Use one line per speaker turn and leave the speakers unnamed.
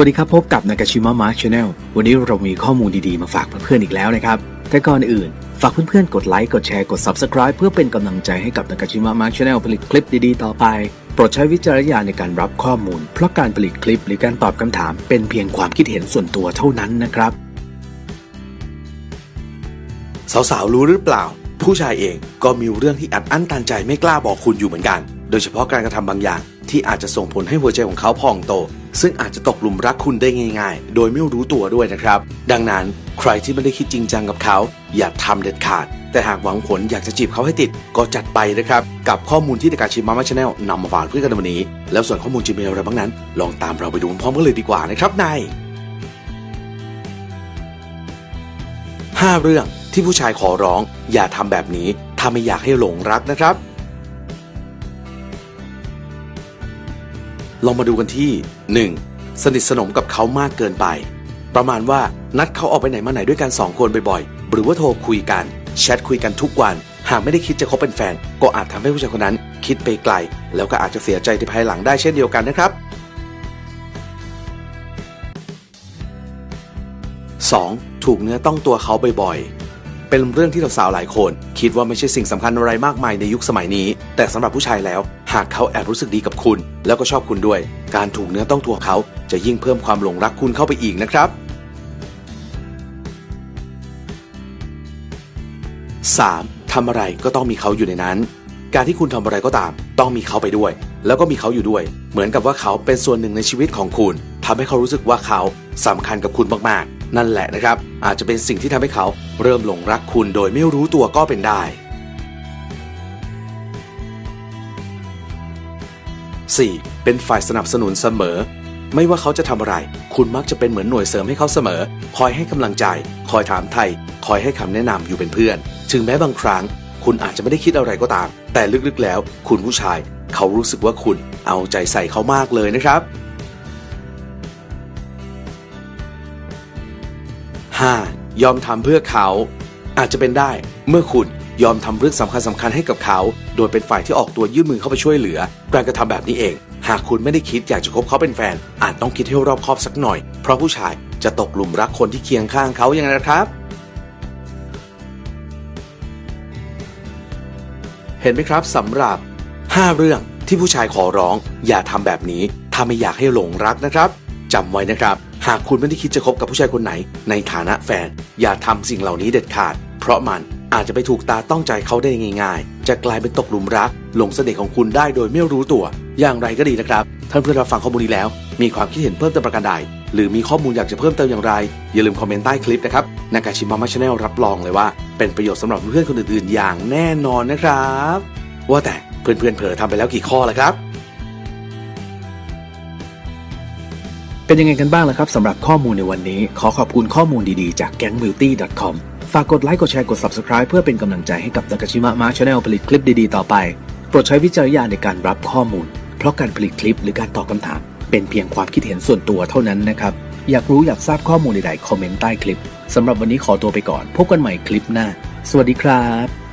วัสดีครับพบกับนากาชิมะมาร์ชแนลวันนี้เรามีข้อมูลดีๆ มาฝากเพื่อนๆอีกแล้วนะครับ แต่ก่อนอื่น ฝากเพื่อนๆ กดไลค์กดแชร์กด Subscribe เพื่อเป็นกำลังใจให้กับนากาชิมะมาร์ชแนลผลิตคลิปดีๆ ต่อไป โปรดใช้วิจารณญาณในการรับข้อมูล เพราะการผลิตคลิปหรือการตอบคำถาม เป็นเพียงความคิดเห็นส่วนตัวเท่านั้นนะครับ
สาวๆรู้หรือเปล่า ผู้ชายเองก็มีเรื่องที่อัดอั้นตันใจไม่กล้าบอกคุณอยู่เหมือนกัน โดยเฉพาะการกระทำบางอย่าง ที่อาจจะส่งผลให้หัวใจของเขาพองโต ซึ่งอาจจะตกหลุมรักคุณได้ง่าย ๆ โดยไม่รู้ตัวด้วยนะครับ ดังนั้นใครที่ไม่ได้คิดจริงจังกับเขา อย่าทำเด็ดขาด แต่หากหวังผลอยากจะจีบเขาให้ติดก็จัดไปนะครับ กับข้อมูลที่ในการชิมมาม่าชาแนลนำมาฝากเพื่อนกันวันนี้ แล้วส่วนข้อมูลจะมีอะไรบ้างนั้น ลองตามเราไปดูพร้อมกันเลยดีกว่านะครับใน5เรื่องที่ผู้ชายขอร้อง อย่าทำแบบนี้ถ้าไม่อยากให้หลงรักนะครับ ลองมาดูกันที่ 1. สนิทสนมกับเขามากเกินไป ประมาณว่านัดเขาออกไปไหนมาไหนด้วยกัน 2 คนบ่อยๆ หรือว่าโทรคุยกัน แชทคุยกันทุกวัน หากไม่ได้คิดจะคบเป็นแฟน ก็อาจทำให้ผู้ชายคนนั้น คิดไปไกล แล้วก็อาจจะเสียใจในภายหลังได้เช่นเดียวกันนะครับ 2. ถูกเนื้อต้องตัวเขาบ่อยๆ เป็นเรื่องที่สาวๆหลายคน คิดว่าไม่ใช่สิ่งสำคัญอะไรมากมายในยุคสมัยนี้ แต่สำหรับผู้ชายแล้ว หากเขาแอบรู้สึกดีกับคุณ แล้วก็ชอบคุณด้วย การถูกเนื้อต้องตัวเขาจะยิ่งเพิ่มความหลงรักคุณเข้าไปอีกนะครับ 3. ทำอะไรก็ต้องมีเขาอยู่ในนั้น การที่คุณทำอะไรก็ตาม ต้องมีเขาไปด้วย แล้วก็มีเขาอยู่ด้วย เหมือนกับว่าเขาเป็นส่วนหนึ่งในชีวิตของคุณทำให้เขารู้สึกว่าเขาสำคัญกับคุณมากๆ นั่นแหละนะครับ อาจจะเป็นสิ่งที่ทำให้เขาเริ่มหลงรักคุณโดยไม่รู้ตัวก็เป็นได้ 4. เป็นฝ่ายสนับสนุนเสมอ ไม่ว่าเขาจะทำอะไร คุณมักจะเป็นเหมือนหน่วยเสริมให้เขาเสมอ คอยให้กำลังใจ คอยถามไทย คอยให้คำแนะนำอยู่เป็นเพื่อน ถึงแม้บางครั้ง คุณอาจจะไม่ได้คิดอะไรก็ตาม แต่ลึกๆแล้ว คุณผู้ชาย เขารู้สึกว่าคุณเอาใจใส่เขามากเลยนะครับ 5. ยอมทำเพื่อเขา อาจจะเป็นได้เมื่อคุณ ยอมทำเรื่องสำคัญสำคัญให้กับเขา โดยเป็นฝ่ายที่ออกตัวยื่นมือเข้าไปช่วยเหลือ การกระทำแบบนี้เอง หากคุณไม่ได้คิดอยากจะคบเขาเป็นแฟน อาจต้องคิดให้รอบคอบสักหน่อย เพราะผู้ชายจะตกหลุมรักคนที่เคียงข้างเขาอย่างไรนะครับ เห็นไหมครับสำหรับ 5 เรื่องที่ผู้ชายขอร้อง อย่าทำแบบนี้ถ้าไม่อยากให้หลงรักนะครับจำไว้นะครับ หากคุณไม่ได้คิดจะคบกับผู้ชายคนไหน ในฐานะแฟน อย่าทำสิ่งเหล่านี้เด็ดขาด เพราะมัน อาจจะไปถูกตาต้องใจเขาได้ง่ายๆ จะกลายเป็นตกหลุมรัก หลงเสน่ห์ของคุณได้โดยไม่รู้ตัว อย่างไรก็ดีนะครับ ท่านเพื่อนรับฟังข้อมูลนี้แล้ว มีความคิดเห็นเพิ่มเติมประการใด หรือมีข้อมูลอยากจะเพิ่มเติมอย่างไร อย่าลืมคอมเมนต์ใต้คลิปนะครับนากาชิมะมาชาแนลรับรองเลยว่า เป็นประโยชน์สำหรับเพื่อนคนอื่นๆ อย่างแน่นอนนะครับ ว่าแต่เพื่อนๆเผลอทำไปแล้วกี่ข้อแล้วครับ
เป็นยังไงกันบ้างล่ะครับสำหรับข้อมูลในวันนี้ ขอขอบคุณข้อมูลดีๆ จาก gangbeauty.com ากกดไลค์ กดแชร์ กด Subscribe เพื่อเป็นกำลังใจให้กับตากา
ชิมะมาชาแนล
ผลิตคลิปดี ๆ ต่อไป โปรดใช้วิจารณญาณในการรับข้อมูล เพราะการผลิตคลิปหรือการตอบคำถาม เป็นเพียงความคิดเห็นส่วนตัวเท่านั้นนะครับ อยากรู้อยากทราบข้อมูลใดๆ คอมเมนต์ใต้คลิปสำหรับวันนี้ขอตัวไปก่อน พบกันใหม่คลิปหน้า สวัสดีครับ